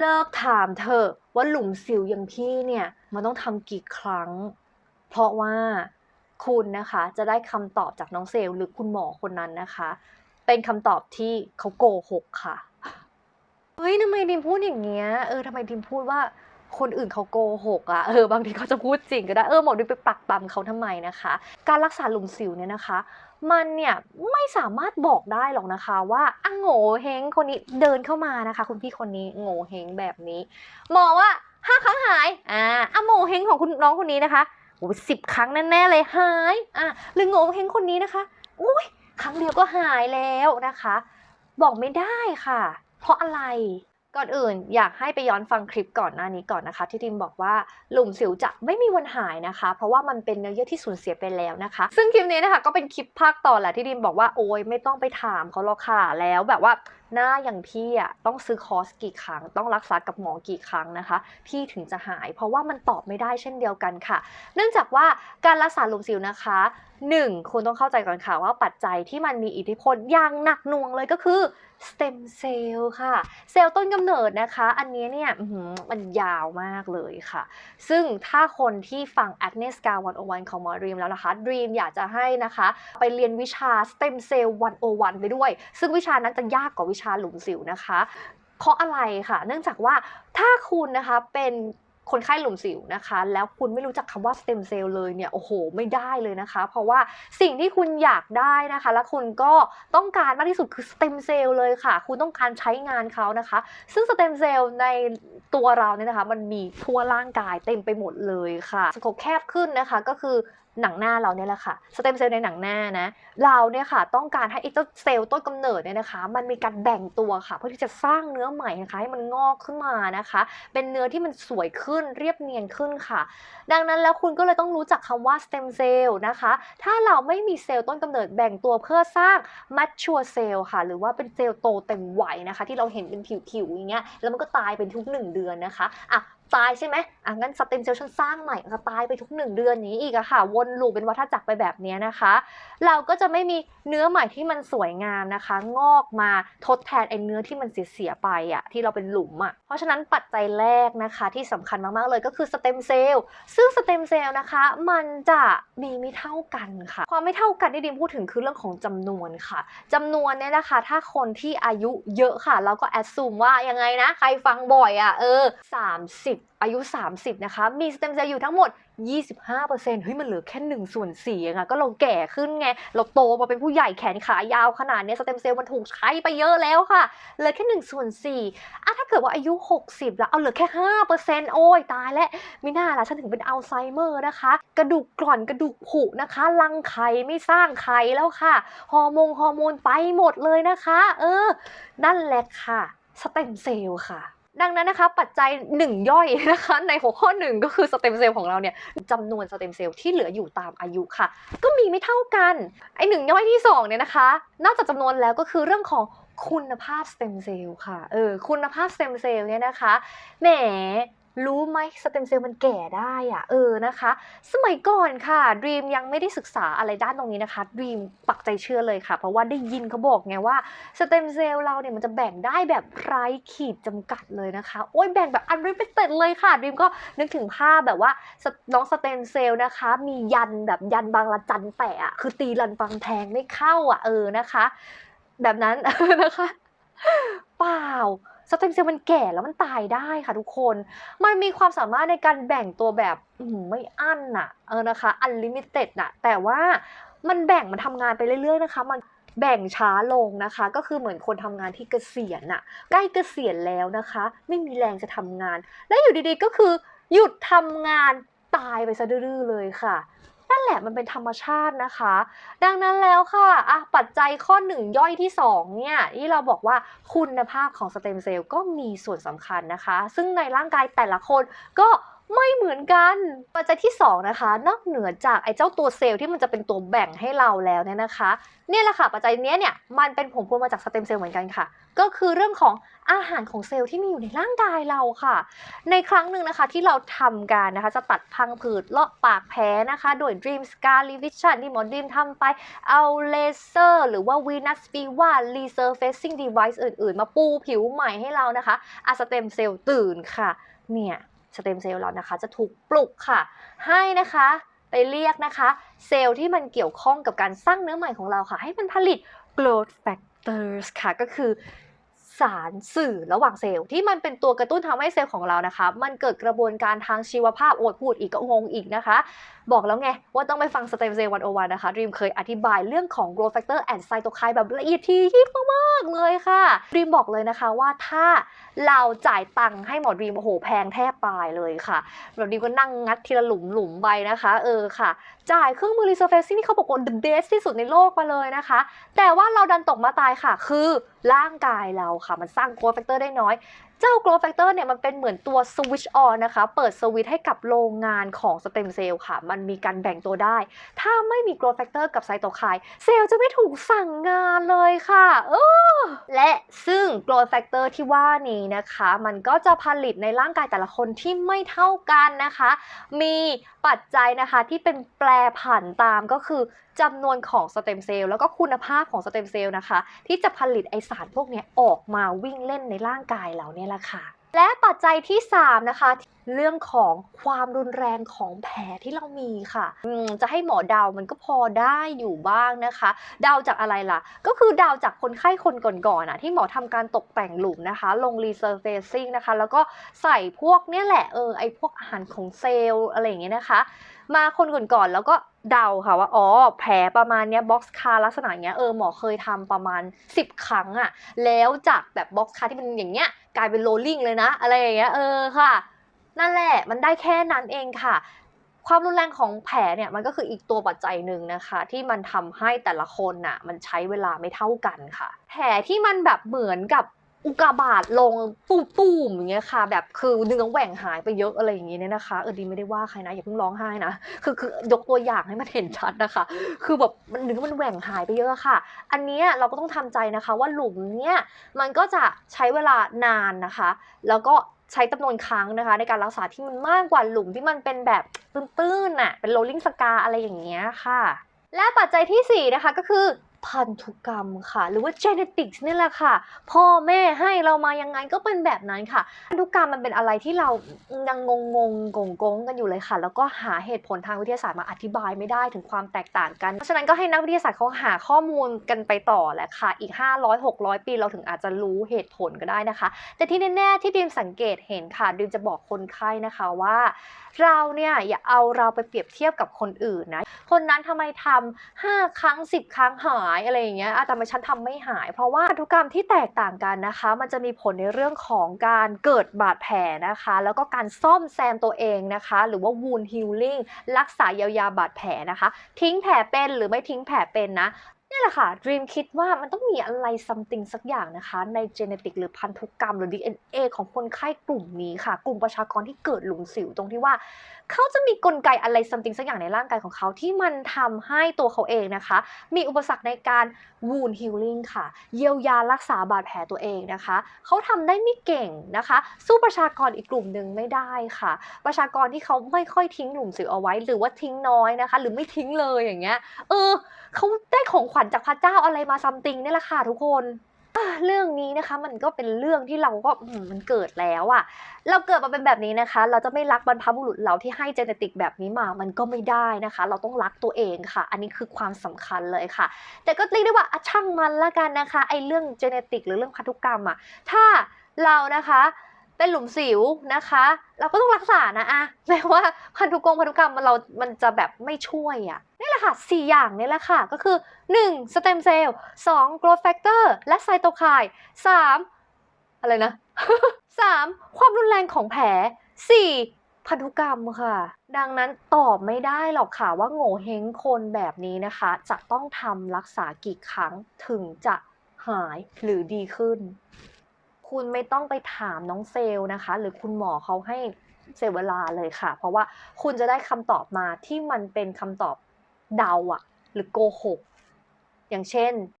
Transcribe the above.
เลิกถามเธอว่าหลุมสิวอย่างพี่เนี่ยมันต้องทำกี่ครั้ง เพราะว่าคุณนะคะจะได้คำตอบจากน้องเซลหรือคุณหมอคนนั้นนะคะ เป็นคำตอบที่เขาโกหกค่ะเฮ้ยทำไมดิมพูดอย่างเงี้ยเออทำไมดิมพูดว่าคนอื่นเขาโกหกอะเออบางทีเขาจะพูดจริงก็ได้เออหมอดิมไปปักปั๊มเขาทำไมนะคะ การรักษาหลุมสิวเนี่ยนะคะ มันเนี่ยไม่สามารถบอกได้หรอกนะคะว่าอะโง่เฮงคนนี้เดินเข้ามานะคะ คุณพี่คนนี้โง่เฮงแบบนี้หมอว่าห้าครั้งหายอ่าอะโง่เฮงของคุณน้องคนนี้นะคะโอ้สิบครั้งแน่ๆเลยหายอะหรือโง่เฮงคนนี้นะคะอุ้ยครั้งเดียวก็หายแล้วนะคะ บอกไม่ได้ค่ะ เพราะอะไร ก่อนอื่นอยากให้ไปย้อนฟังคลิปก่อนหน้านี้ก่อนนะคะ ที่ทิมบอกว่าหลุมสิวจะไม่มีวันหายนะคะ เพราะว่ามันเป็นเนื้อเยื่อที่สูญเสียไปแล้วนะคะ ซึ่งคลิปนี้นะคะก็เป็นคลิปภาคต่อแหละที่ทิมบอกว่าโอ้ยไม่ต้องไปถามเขาหรอกค่ะแล้วแบบว่าหน้าอย่างพี่อะต้องซื้อคอร์สกี่ครั้ง ต้องรักษากับหมอกี่ครั้งนะคะ พี่ถึงจะหาย เพราะว่ามันตอบไม่ได้เช่นเดียวกันค่ะ เนื่องจากว่าการรักษาหลุมสิวนะคะ 1. คุณต้องเข้าใจก่อนค่ะว่าปัจจัยที่มันมีอิทธิพลอย่างหนักหน่วงเลยก็คือสเต็มเซลล์ค่ะ เซลล์ต้นกำเนิดนะคะ อันนี้เนี่ยมันยาวมากเลยค่ะ ซึ่งถ้าคนที่ฟัง a g n e s c a 101 ของหมอดรีมแล้วนะคะดรีมอยากจะให้นะคะ ไปเรียนวิชา stem cell 101 ไปด้วย ซึ่งวิชานั้นจะยากกว่าวิชาหลุมสิวนะคะ เพราะอะไรค่ะ เนื่องจากว่าถ้าคุณนะคะเป็นคนไข้หลุมสิวนะคะ แล้วคุณไม่รู้จักคำว่า stem cell เลยเนี่ยโอ้โห ไม่ได้เลยนะคะ เพราะว่าสิ่งที่คุณอยากได้นะคะ และคุณก็ต้องการมากที่สุดคือ stem cell เลยค่ะ คุณต้องการใช้งานเขานะคะ ซึ่ง stem cell ในตัวเราเนี่ยนะคะ มันมีทั่วร่างกายเต็มไปหมดเลยค่ะสโคปแคบขึ้นนะคะ ก็คือ หนังหน้าเราเนี่ยแหละค่ะสเต็มเซลล์ในหนังหน้านะเราเนี่ยค่ะต้องการให้ไอ้เจ้าเซลล์ต้นกำเนิดเนี่ยนะคะ มันมีการแบ่งตัวค่ะ เพื่อที่จะสร้างเนื้อใหม่นะคะให้มันงอกขึ้นมานะคะ เป็นเนื้อที่มันสวยขึ้นเรียบเนียนขึ้นค่ะ ดังนั้นแล้วคุณก็เลยต้องรู้จักคำว่าสเต็มเซลล์นะคะ ถ้าเราไม่มีเซลล์ต้นกำเนิดแบ่งตัวเพื่อสร้างมัชชัวเซลล์ค่ะ หรือว่าเป็นเซลล์โตเต็มวัยนะคะ ที่เราเห็นเป็นผิวๆอย่างเงี้ยแล้วมันก็ตายเป็นทุกหนึ่งเดือนนะคะอะ ตายใช่ไหมอะงั้นสเต็มเซลล์ฉันสร้างใหม่ก็ตายไปทุกหนึ่งเดือนนี้อีกอะค่ะ วนลูปเป็นวัฏจักรไปแบบนี้นะคะ เราก็จะไม่มีเนื้อใหม่ที่มันสวยงามนะคะ งอกมาทดแทนไอ้เนื้อที่มันเสียไปอะที่เราเป็นหลุมอะเพราะฉะนั้นปัจจัยแรกนะคะที่สำคัญมากๆเลยก็คือสเต็มเซลล์ซึ่งสเต็มเซลล์นะคะ มันจะมีไม่เท่ากันค่ะ ความไม่เท่ากันที่ดิมพูดถึงคือเรื่องของจำนวนค่ะจำนวนเนี่ยนะคะ ถ้าคนที่อายุเยอะค่ะ เราก็แอดซูมว่ายังไงนะ ใครฟังบ่อยอะ่ะเออ30อายุ 30 นะคะ มีสเต็มเซลล์อยู่ทั้งหมด 25%เฮ้ย มันเหลือแค่1ส่วน4เองอะก็เราแก่ขึ้นไง เราโตมาเป็นผู้ใหญ่แขนขายาวขนาดเนี้ยสเต็มเซลล์มันถูกใช้ไปเยอะแล้วค่ะ เหลือแค่1ส่วน4อะถ้าเกิดว่าอายุ 60 แล้วเอาเหลือแค่ 5%โอ้ยตายแล้วมิน่าล่ะฉันถึงเป็นอัลไซเมอร์นะคะ กระดูกกร่อนกระดูกผุนะคะ รังไข่ไม่สร้างไข่แล้วค่ะ ฮอร์โมนฮอร์โมนไปหมดเลยนะคะ เออ นั่นแหละค่ะ สเต็มเซลล์ค่ะ ดังนั้นนะคะปัจจัยหนึ่งย่อยนะคะในหัวข้อหนึ่งก็คือสเต็มเซลล์ของเราเนี่ยจำนวนสเต็มเซลล์ที่เหลืออยู่ตามอายุค่ะ ก็มีไม่เท่ากัน ไอหนึ่งย่อยที่สองเนี่ยนะคะนอกจากจำนวนแล้วก็คือเรื่องของคุณภาพสเต็มเซลล์ค่ะเออคุณภาพสเต็มเซลล์เนี่ยนะคะแหม รู้ไหมสเต็มเซลล์มันแก่ได้อะเออนะคะ สมัยก่อนค่ะดีมยังไม่ได้ศึกษาอะไรด้านตรงนี้นะคะดีมปักใจเชื่อเลยค่ะ เพราะว่าได้ยินเขาบอกไงว่าสเต็มเซลล์เราเนี่ยมันจะแบ่งได้แบบไร้ขีดจำกัดเลยนะคะโอ้ยแบ่งแบบอันริมเต็ดเลยค่ะดีมก็นึกถึงภาพแบบว่าน้องสเต็มเซลล์นะคะ มียันแบบยันบางละจันแปะอะคือตีรันฟังแทงไม่เข้าอะเออนะคะ แบบนั้นนะคะ เปล่า สเต็มเซลล์มันแก่แล้วมันตายได้ค่ะทุกคน มันมีความสามารถในการแบ่งตัวแบบไม่อั้นน่ะเออนะคะอันลิมิเต็ดน่ะแต่ว่ามันแบ่งมันทำงานไปเรื่อยๆนะคะมันแบ่งช้าลงนะคะ ก็คือเหมือนคนทำงานที่เกษียณน่ะใกล้เกษียณแล้วนะคะ ไม่มีแรงจะทำงาน แล้วอยู่ดีๆก็คือหยุดทำงานตายไปซะดื้อเลยค่ะ นั่นแหละมันเป็นธรรมชาตินะคะ ดังนั้นแล้วค่ะอะปัจจัยข้อหนึ่งย่อยที่สองเนี่ยที่เราบอกว่าคุณภาพของสเต็มเซลล์ก็มีส่วนสำคัญนะคะ ซึ่งในร่างกายแต่ละคนก็ ไม่เหมือนกันปัจจัยที่ 2 นะคะ นอกเหนือจากไอ้เจ้าตัวเซลล์ที่มันจะเป็นตัวแบ่งให้เราแล้วเนี่ยนะคะ เนี่ยแหละค่ะปัจจัยนี้เนี่ยมันเป็นผลพวงมาจากสเต็มเซลล์เหมือนกันค่ะ ก็คือเรื่องของอาหารของเซลล์ที่มีอยู่ในร่างกายเราค่ะ ในครั้งหนึ่งนะคะที่เราทำการนะคะจะตัดพังผืดเลาะปากแผลนะคะโดย Dream Scar Revision ที่หมอดีมทำไปเอาเลเซอร์หรือว่า Venus Viva Resurfacing Device อื่น ๆ มาปูผิวใหม่ให้เรานะคะอาสเต็มเซลล์ตื่นค่ะเนี่ย สเต็มเซลล์เรานะคะ จะถูกปลุกค่ะ ให้นะคะไปเรียกนะคะ เซลล์ที่มันเกี่ยวข้องกับการสร้างเนื้อใหม่ของเราค่ะ ให้มันผลิต growth factors ค่ะ ก็คือ สารสื่อระหว่างเซลล์ที่มันเป็นตัวกระตุ้นทำให้เซลล์ของเรานะคะ มันเกิดกระบวนการทางชีวภาพโอดพูดอีกก็งงอีกนะคะ บอกแล้วไง ว่าต้องไปฟังสเต็มเซลล์วันโอวันนะคะดรีมเคยอธิบายเรื่องของ growth factor and cytokine แบบละเอียดทียิบมากๆเลยค่ะดรีมบอกเลยนะคะว่าถ้าเราจ่ายตังค์ให้หมอดรีมโอ้โหแพงแทบตายเลยค่ะแบบดรีมก็นั่งงัดทีละหลุมหลุมไปนะคะเออค่ะ จ่ายเครื่องมือ resurfacing ที่เขาบอกว่า the best ที่สุดในโลกมาเลยนะคะ แต่ว่าเราดันตกมาตายค่ะคือร่างกายเราค่ะ มันสร้าง growth factor ได้น้อย เจ้า growth factor เนี่ยมันเป็นเหมือนตัว switch on นะคะ เปิดสวิตช์ให้กับโรงงานของสเต็มเซลล์ค่ะ มันมีการแบ่งตัวได้ ถ้าไม่มี growth factor กับไซโตไคน์เซลล์จะไม่ถูกสั่งงานเลยค่ะเออและซึ่ง growth factor ที่ว่านี้นะคะ มันก็จะผลิตในร่างกายแต่ละคนที่ไม่เท่ากันนะคะ มีปัจจัยนะคะที่เป็นแปรผันตามก็คือ จำนวนของสเต็มเซลล์แล้วก็คุณภาพของสเต็มเซลล์นะคะ ที่จะผลิตไอสารพวกนี้ออกมาวิ่งเล่นในร่างกายเราเนี่ยแหละค่ะ และปัจจัยที่ 3 นะคะเรื่องของความรุนแรงของแผลที่เรามีค่ะ จะให้หมอเดา มันก็พอได้อยู่บ้างนะคะ เดาจากอะไรล่ะ ก็คือเดาจากคนไข้คนก่อนๆอะที่หมอทำการตกแต่งหลุมนะคะ ลง resurfacing นะคะ แล้วก็ใส่พวกเนี่ยแหละ เออ ไอพวกอาหารของเซลล์อะไรอย่างเงี้ยนะคะ มาคนก่อนๆแล้วก็เดาค่ะว่าอ๋อแผลประมาณเนี้ยบ็อกซ์คาลักษณะเนี้ยเออหมอเคยทำประมาณ 10 ครั้งอะแล้วจากแบบบ็อกซ์คาที่เป็นอย่างเงี้ยกลายเป็นโรลลิ่งเลยนะ อะไรอย่างเงี้ยเออค่ะ นั่นแหละมันได้แค่นั้นเองค่ะ ความรุนแรงของแผลเนี่ยมันก็คืออีกตัวปัจจัยหนึ่งนะคะ ที่มันทำให้แต่ละคนน่ะมันใช้เวลาไม่เท่ากันค่ะ แผลที่มันแบบเหมือนกับ อุกกาบาตลงตูมๆอย่างเงี้ยค่ะ แบบคือเนื้อแหว่งหายไปเยอะอะไรอย่างเงี้ยเนี่ยนะคะเออดีไม่ได้ว่าใครนะอย่าเพิ่งร้องไห้นะคือคือยกตัวอย่างให้มันเห็นชัดนะคะ คือแบบมันเนื้อมันแหว่งหายไปเยอะค่ะ อันเนี้ยเราก็ต้องทำใจนะคะ ว่าหลุมเนี้ยมันก็จะใช้เวลานานนะคะ แล้วก็ใช้จำนวนครั้งนะคะ ในการรักษาที่มันมากกว่าหลุมที่มันเป็นแบบตื้นๆน่ะเป็น rolling scar อะไรอย่างเงี้ยค่ะ และปัจจัยที่ 4 นะคะก็คือพันธุกรรมค่ะ หรือว่า genetics นี่แหละค่ะ พ่อแม่ให้เรามายังไงก็เป็นแบบนั้นค่ะ พันธุกรรมมันเป็นอะไรที่เรายังงงงงกงกงกันอยู่เลยค่ะ แล้วก็หาเหตุผลทางวิทยาศาสตร์มาอธิบายไม่ได้ถึงความแตกต่างกัน เพราะฉะนั้นก็ให้นักวิทยาศาสตร์เขาหาข้อมูลกันไปต่อแหละค่ะ อีก 500 600 ปีเราถึงอาจจะรู้เหตุผลก็ได้นะคะ แต่ที่แน่ๆที่ดิมสังเกตเห็นค่ะดิมจะบอกคนไข้นะคะว่า เราเนี่ยอย่าเอาเราไปเปรียบเทียบกับคนอื่นนะ คนนั้นทำไมทำห้าครั้งสิบครั้งหายอะไรอย่างเงี้ยแต่ทำไมฉันทำไม่หาย เพราะว่าพันธุกรรมที่แตกต่างกันนะคะ มันจะมีผลในเรื่องของการเกิดบาดแผลนะคะ แล้วก็การซ่อมแซมตัวเองนะคะ หรือว่า wound healing รักษาเยียวยาบาดแผลนะคะ ทิ้งแผลเป็นหรือไม่ทิ้งแผลเป็นนะ นี่แหละค่ะ Dream คิดว่ามันต้องมีอะไร something สักอย่างนะคะ ใน genetic หรือพันธุกรรมหรือ DNA ของคนไข้กลุ่มนี้ค่ะ กลุ่มประชากรที่เกิดหลุมสิวตรงที่ว่า เขาจะมีกลไกอะไร something สักอย่างในร่างกายของเขาที่มันทำให้ตัวเขาเองนะคะ มีอุปสรรคในการ wound healing ค่ะ เยียวยารักษาบาดแผลตัวเองนะคะ เขาทำได้ไม่เก่งนะคะ สู้ประชากรอีกกลุ่มหนึ่งไม่ได้ค่ะ ประชากรที่เขาไม่ค่อยทิ้งหลุมสิวเอาไว้ หรือว่าทิ้งน้อยนะคะ หรือไม่ทิ้งเลยอย่างเงี้ย เออ เขาได้ของขวัญจากพระเจ้าอะไรมาซัมติงนี่แหละค่ะทุกคน เรื่องนี้นะคะมันก็เป็นเรื่องที่เราก็มันเกิดแล้วอะเราเกิดมาเป็นแบบนี้นะคะ เราจะไม่รักบรรพบุรุษเราที่ให้เจเนติกแบบนี้มา มันก็ไม่ได้นะคะ เราต้องรักตัวเองค่ะ อันนี้คือความสำคัญเลยค่ะ แต่ก็เรียกได้ว่าช่างมันละกันนะคะไอ้เรื่องเจเนติกหรือเรื่องพันธุกรรมอะถ้าเรานะคะเป็นหลุมสิวนะคะ เราก็ต้องรักษานะอะแม้ว่าพันธุกรรมพันธุกรรมมันเรามันจะแบบไม่ช่วยอะนี่แห ละค่4อย่างนี่แหละค่ะ ก็คือ 1. สเต็มเซลล์ 2. งกรดแฟกเตอร์และไซโตไคน์ 3. อะไรนะ 3. ความรุนแรงของแผล 4. พันธุกรรมค่ะ ดังนั้นตอบไม่ได้หรอกค่ะว่าโง่เฮงคนแบบนี้นะคะ จะต้องทำรักษากี่ครั้งถึงจะหายหรือดีขึ้น คุณไม่ต้องไปถามน้องเซลล์นะคะ หรือคุณหมอเขาให้เสียเวลาเลยค่ะ เพราะว่าคุณจะได้คำตอบมาที่มันเป็นคำตอบ เดาอะหรือโกหก อย่างเช่น